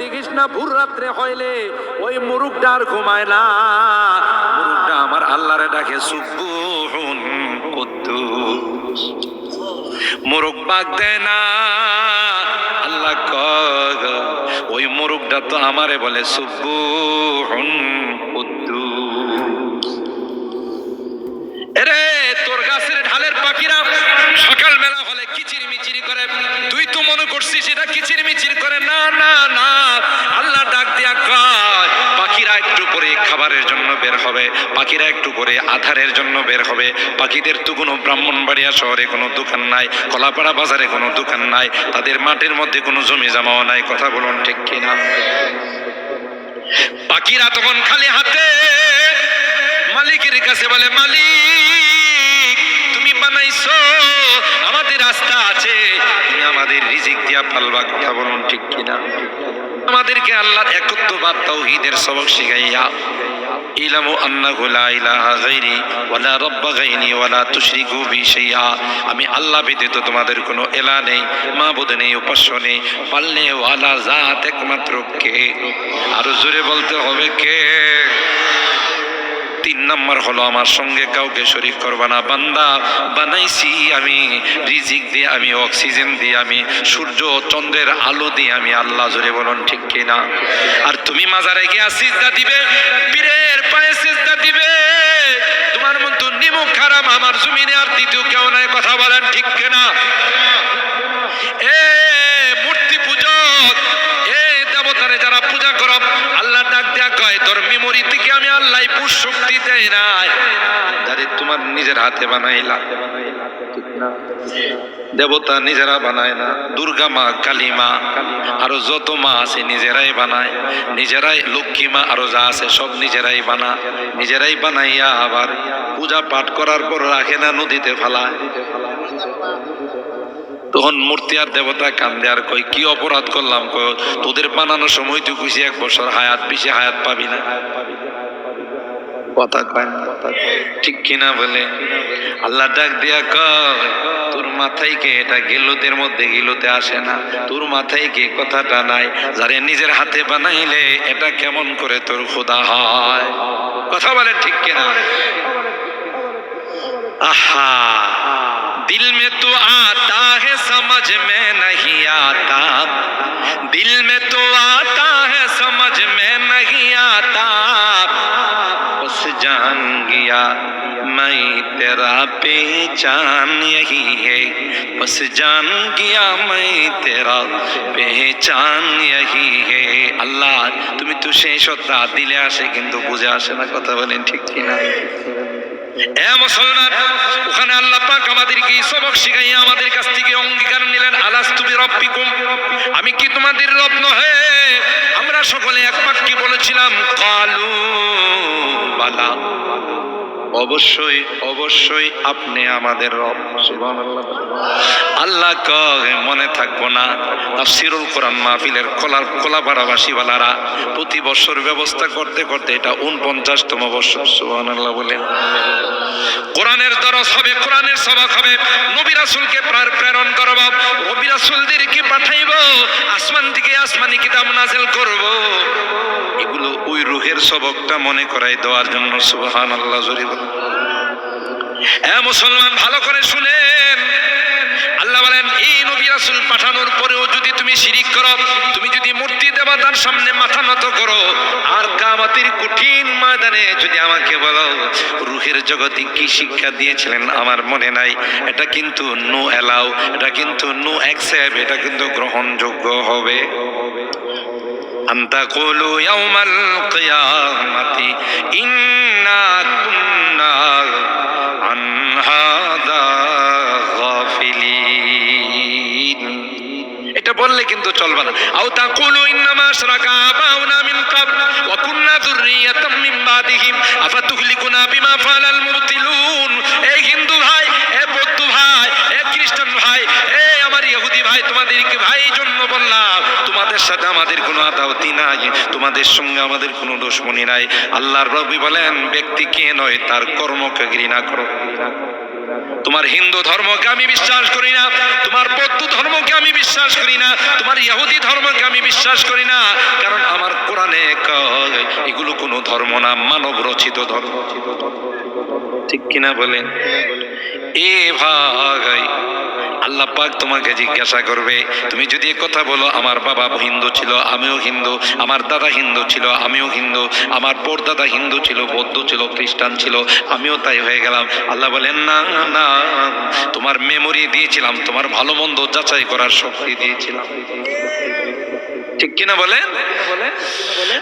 দেখিস না, ভোর রাত্রে হইলে ওই মুরুগটা আর ঘুমায় না। মুরুগটা আমার আল্লাহরে ডাকে সুব্বুহুন কুদ্দুস। মোরগ পাক দেয় না। আল্লাহ কগ ওই মোরগটা তো আমারে বলে সুব্বুহুন কুদ্দুস। এরে, তোর গাছের ঢালের পাখিরা সকাল বেলা হলে কিচির মিচিরি করে। তুই তো মনে করছিস এটা কিচির মিচির করে। না না না আল্লাহ ডাক দিয়া কয় পাখিরা একটু পরে খাবারের জন্য বের হবে। পাখিরা একটু পরে আধারের জন্য বের হবে। পাখিদের তো কোনো ব্রাহ্মণবাড়িয়া শহরে কোনো দোকান নাই, কলাপাড়া বাজারে কোনো দোকান নাই, তাদের মাঠের মধ্যে কোনো জমি জমাও নাই, কথা বলুন ঠিক কিনা? পাখিরা তখন খালি হাতে মালিকের কাছে বলে, মালিক, তুমি বানাইছো, আমাদের রাস্তা আছে, তুমি আমাদের রিজিক দিয়া পালবা কথা বলুন ঠিক কিনা? আমাদেরকে আল্লাহর একত্ববাদ তাওহীদের সবক শিখাইয়া আমি আল্লাহ ব্যতীত তোমাদের কোনো এলা নেই, মাবুদ নেই, উপাস্য নেই পালনে ওয়ালা জাত একমাত্র কে? আরও জোরে বলতে হবে কে? তিন নম্বর হলো, আমার সঙ্গে কাউকে শরীক করবা না, বান্দা। বানাইছি আমি, রিজিক দিয়ে আমি, অক্সিজেন দিয়ে আমি, সূর্য, চন্দ্রের আলো দিয়ে আমি, আল্লাহ জোরে বলুন ঠিক কিনা? আর তুমি মাজারে গিয়া সিজদা দিবে, পীরের পায়ে সিজদা দিবে তোমার মতো খারাপ আমার জমিনে আর দ্বিতীয় কেউ নাই কথা বলেন ঠিক কিনা এ মূর্তি পূজক এ দেবতারে যারা পূজা করো আল্লাহ ডাক দেয়া কয় তোর মেমোরি থেকে আমি আল্লাহ পুষ শক্তি দেয় নাই। যারে তোমার নিজের হাতে বানাইলা। দেবতা নিজেরা বানায় না, দুর্গা মা, কালী মা, আরও যত মা আছে নিজেরাই বানায়। নিজেরাই লক্ষ্মী মা, আরও যা আছে সব নিজেরাই বানা। নিজেরাই বানাইয়া আবার পূজা পাঠ করার পর রাখে না নদীতে ফেলায়। তখন মূর্তি আর দেবতা কান্দে আর কই কি অপরাধ করলাম? কই তোদের বানানোর সময় তুই খুশি এক বছর হায়াত বেশি হায়াত পাবি না। কথা কয় ঠিক কিনা বলে? আল্লাহ ডাক দিয়া কয়, তোর মাথায় কে এটা গেলুতের মধ্যে গিলুতে আসে না? তোর মাথায় কে কথাটা নাই? যারে নিজের হাতে বানাইলে এটা কেমন করে তোর খোদা হয়? কথা বলে ঠিক কিনা? आहा दिल में तो आता है समझ में नहीं आता दिल में तो आता है समझ में नहीं आता बस जान गया मैं तेरा पहचान यही है बस जान गया मैं तेरा पहचान यही है আল্লাহ তুমি তো সেই সত্তা দিলে আসে কিন্তু বুঝে আসে না কথা বলেন ঠিক কিনা এ মুসলমান, ওখানে আল্লাহ পাক আমাদেরকে সবক শিখাইয়া আমাদের কাছ থেকে অঙ্গীকার নিলেন আলাস্তুবি রব্বিকুম আমি কি তোমাদের রব নহে? আমরা সকলে এক বাক্যে বলেছিলাম, কালু বালা। অবশ্যই অবশ্যই আপনি আমাদের রব। আল্লাহ কয় মনে থাকব না। তাফসিরুল কোরআন মাহফিলের খোলাপাড়াবাসী বালারা প্রতি বছর ব্যবস্থা করতে করতে এটা উনপঞ্চাশতম বছর। সুবহানাল্লাহ বলেন। কোরআনের দরস হবে কোরআনের সবক হবে। নবী রাসূলকে প্রার- প্রেরণ করব নবী রাসূলদেরকে পাঠাইব আসমান থেকে আসমানি কিতাব নাযিল করব। ওই রুহের সবকটা মনে করাই দেওয়ার জন্য জোরে বলুন এ মুসলমান, ভালো করে শুনেন। আল্লাহ বলেন, এই নবী রাসূল পাঠানোর পরেও যদি তুমি শিরিক করো, তুমি যদি মূর্তি দেবতার সামনে মাথা নত করো, আর কামাতির কঠিন ময়দানে যদি আমাকে বলো, রুহের জগতে কি শিক্ষা দিয়েছিলেন আমার মনে নাই। এটা কিন্তু নো অ্যালাউ এটা কিন্তু নো অ্যাকসেপ্ট এটা কিন্তু গ্রহণযোগ্য হবে। أن تقولوا يوم القيامة إنا كنا عن هذا غافلين এটা বললে কিন্তু চলবে না আও তাকুলু ইন্নামা আশরাকা আবাউনা মিন ক্বাবল ওয়া কুননা যুররিয়াতাম মিন বাদিহিম আফাতুহলিকুনা বিমা ফালাল মুবতিলুন এই হিন্দু ভাই এ বৌদ্ধ ভাই এ খ্রিস্টান ভাই এ আমার ইহুদি ভাই তোমাদেরকে ভাই এই জন্য বললাম তোমাদের সাথে আমাদের কোনো আদাওতি নাই, তোমাদের সঙ্গে আমাদের কোনো দুশ্মনী নাই। আল্লাহর রবি বলেন ব্যক্তিকে নয়, তার কর্মকে ঘৃণা করো। তোমার হিন্দু ধর্মকে আমি বিশ্বাস করি না, তোমার বৌদ্ধ ধর্মকে আমি বিশ্বাস করি না, তোমার ইহুদি ধর্মকে আমি বিশ্বাস করি না, কারণ আমার কোরআনে এগুলো কোনো ধর্ম না, মানব রচিত ধর্ম। ঠিক কিনা বলেন? এ ভাই আল্লাহ পাক তোমাকে জিজ্ঞাসা করবে, তুমি যদি কথা বলো, আমার বাবা হিন্দু ছিল, আমিও হিন্দু, আমার দাদা হিন্দু ছিল, আমিও হিন্দু, আমার পরদাদা হিন্দু ছিল, বৌদ্ধ ছিল, খ্রিস্টান ছিল, আমিও তাই হয়ে গেলাম। আল্লাহ বলেন, না না, তোমার মেমোরি দিয়েছিলাম, তোমার ভালো মন্দ যাচাই করার শক্তি দিয়েছিলাম। ঠিক কিনা বলেন?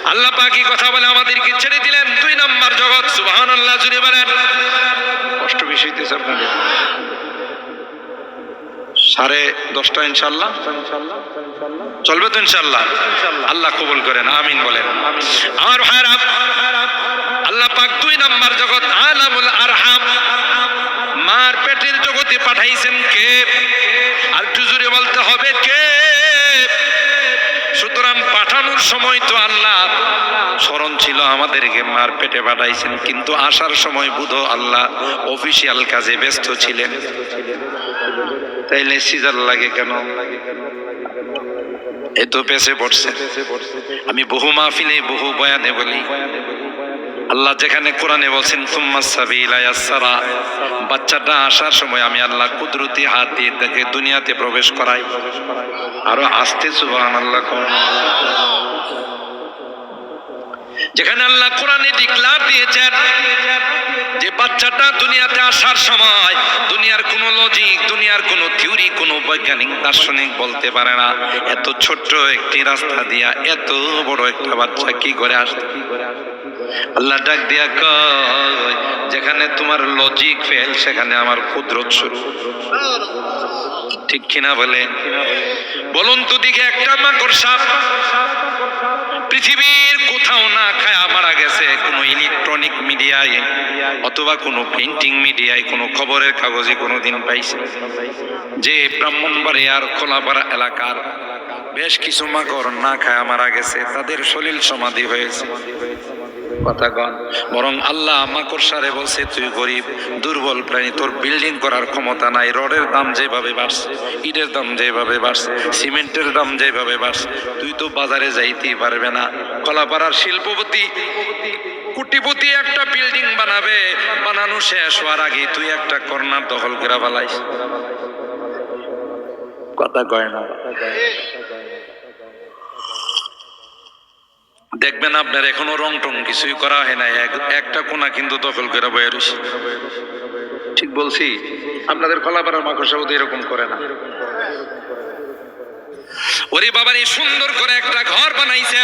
আল্লাহ পাকি কথা বলে আমাদেরকে ছেড়ে দিলেন। দুই নম্বর জগৎ সুবহান আল্লাহ জুড়ে বলেন। কষ্ট বেশি হইতেছে আপনাদের। সাড়ে দশটা ইনশাল্লাহ। চলবে তো ইনশাল্লাহ? আল্লাহ কবুল করেন, আমিন বলেন। আমার ভাইরা আল্লাহ পাক দুই নাম্বার জগৎ, আলামুল আরহাম, মার পেটের জগতে পাঠাইছেন কে? আর একটু বলতে হবে কে? সুতরাং পাঠানোর সময় তো আল্লাহ স্মরণ ছিল আমাদেরকে, মার পেটে পাঠাইছেন, কিন্তু আসার সময় বুধ আল্লাহ অফিসিয়াল কাজে ব্যস্ত ছিলেন। তাইলে সিজার লাগে কেন? পড়ছে। আমি বহু মাহফিলে, বহু বয়ানে বলি। আল্লাহ যেখানে কোরআনে বলছেন বাচ্চাটা আসার সময় আমি আল্লাহ কুদরতি হাত দিয়ে তাকে দুনিয়াতে প্রবেশ করাই। আরও আসতে সুবাহ কোন যেখানে আল্লাহ কোরআনে ডিক্লার দিয়েছেন, যে বাচ্চাটা দুনিয়াতে আসার সময় দুনিয়ার কোনো লজিক দুনিয়ার কোনো থিওরি কোনো বৈজ্ঞানিক, দার্শনিক বলতে পারে না। এত ছোট্ট একটি রাস্তা দিয়া, এত বড় একটা বাচ্চা কি করে আসতে আল্লাহ ডাক দিয়া কয়, যেখানে তোমার লজিক ফেল সেখানে আমার কুদরত শুরু। ঠিক কিনা বলে? বলুন তো দিকে একটা মাকড় সাপ পৃথিবীর কোথাও না খায় মারা গেছে কোনো ইলেকট্রনিক মিডিয়ায় অথবা কোনো প্রিন্টিং মিডিয়ায় কোনো খবরের কাগজে কোনো দিন পাইছে। যে ব্রাহ্মণবাড়িয়ার খোলাপাড়া এলাকার বেশ কিছু মাকড় না খায় মারা গেছে, তাদের সলিল সমাধি হয়েছে। কথা বরং আল্লাহ মাকড় সারে বলছে, তুই গরিব, দুর্বল প্রাণী, তোর বিল্ডিং করার ক্ষমতা নাই, রডের দাম যেভাবে বাড়ছে, ইটের দাম যেভাবে বাড়ছে, সিমেন্টের দাম যেভাবে বাড়ছে, তুই তো বাজারে যাইতেই পারবে না। কলাপাড়ার শিল্পপতি, কোটিপতি একটা বিল্ডিং বানাবে, বানানো শেষ হওয়ার আগে তুই একটা কর্নার দখল করে ফেলাইস। কথা কয় না। দেখবেন আপনার এখনও রং টং কিছুই করা হয় নাই। এক- একটা কোনা কিন্তু দখল করে বয়ে রয়েছে। ঠিক বলছি আপনাদের কলাপাড়ার মাকড়সা বোধ এরকম করে না। ওরে বাবার এই সুন্দর করে একটা ঘর বানাইছে।